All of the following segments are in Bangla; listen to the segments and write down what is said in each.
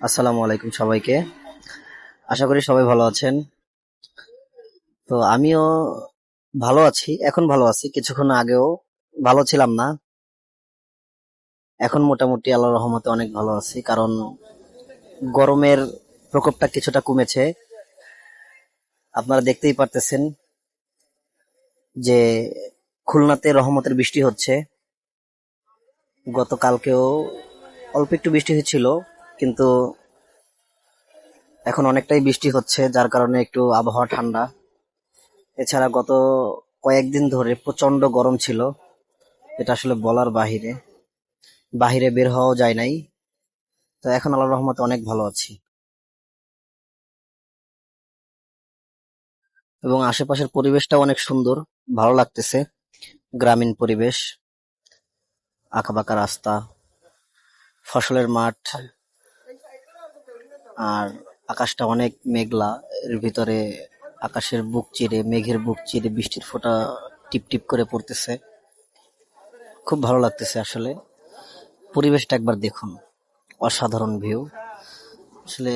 আসসালামু আলাইকুম সবাইকে। আশা করি সবাই ভালো আছেন। তো আমিও ভালো আছি, এখন ভালো আছি। কিছুক্ষণ আগেও ভালো ছিলাম না। এখন মোটামুটি আল্লাহ রহমতে অনেক ভালো আছি, কারণ গরমের প্রকোপটা কিছুটা কমেছে। আপনারা দেখতেই পারতেছেন যে খুলনাতে রহমতের বৃষ্টি হচ্ছে। গতকালকেও অল্প একটু বৃষ্টি হয়েছিল কিন্তু এখন অনেকটাই বৃষ্টি হচ্ছে, যার কারণে একটু আবহাওয়া ঠান্ডা। এছাড়া গত কয়েকদিন ধরে প্রচণ্ড গরম ছিল, এটা আসলে বলার বাহিরে। বাহিরে বের হওয়াও যায় নাই। তো এখন আল্লাহ রহমতে অনেক ভালো আছি। এবং আশেপাশের পরিবেশটাও অনেক সুন্দর, ভালো লাগতেছে। গ্রামীণ পরিবেশ, আঁকাবাঁকা রাস্তা, ফসলের মাঠ আর আকাশটা অনেক মেঘলা। এর ভিতরে আকাশের বুক চিরে, মেঘের বুক চিরে, বৃষ্টির ফোঁটা টিপ টিপ করে পড়তেছে। খুব ভালো লাগতেছে আসলে। পরিবেশটা একবার দেখুন। অসাধারণ ভিউ আসলে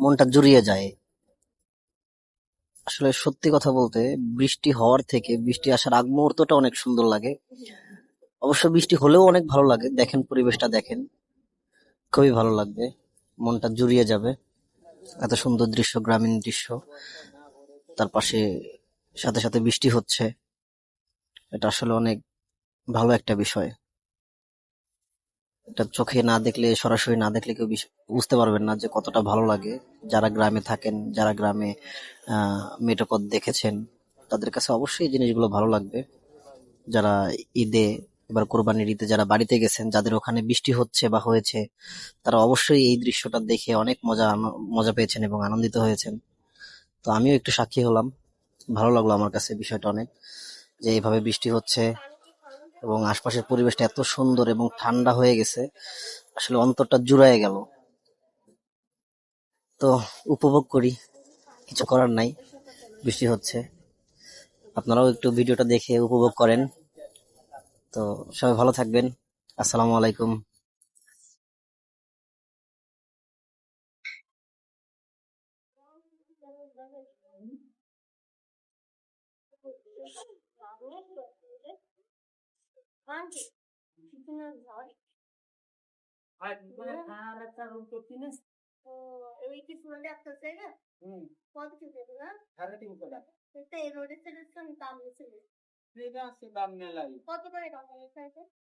মনটা জুড়িয়ে যায়। আসলে সত্যি কথা বলতে, বৃষ্টি হওয়ার থেকে বৃষ্টি আসার আগ মুহূর্তটা অনেক সুন্দর লাগে। অবশ্য বৃষ্টি হলেও অনেক ভালো লাগে। দেখেন পরিবেশটা দেখেন। খুবই ভালো লাগবে। মনটা জুড়িয়ে যাবে। এত সুন্দর দৃশ্য, গ্রামীণ দৃশ্য। তার পাশে, সাথে সাথে বৃষ্টি হচ্ছে। এটা আসলে অনেক ভালো একটা বিষয়। এটা চোখে না দেখলে, সরাসরি না দেখলে কেউ বুঝতে পারবেন না যে কতটা ভালো লাগে। যারা গ্রামে থাকেন, যারা গ্রামে মেটোপথ দেখেছেন, তাদের কাছে অবশ্যই জিনিসগুলো ভালো লাগবে। যারা ঈদে এবার কোরবানির ঈদে যারা বাড়িতে গেছেন, যাদের ওখানে বৃষ্টি হচ্ছে বা হয়েছে, তারা অবশ্যই এই দৃশ্যটা দেখে অনেক মজা মজা পেয়েছেন এবং আনন্দিত হয়েছেন। তো আমিও একটু সাক্ষী হলাম। ভালো লাগল আমার কাছে বিষয়টা অনেক, যে এইভাবে বৃষ্টি হচ্ছে এবং আশপাশের পরিবেশটা এত সুন্দর এবং ঠান্ডা হয়ে গেছে, আসলে অন্তরটা জুড়ায় গেল। তো উপভোগ করি, কিছু করার নাই, বৃষ্টি হচ্ছে। আপনারাও একটু ভিডিওটা দেখে উপভোগ করেন। তো সবাই ভালো থাকবেন। আসসালামু আলাইকুম। দাম মেলাই কত করে দাম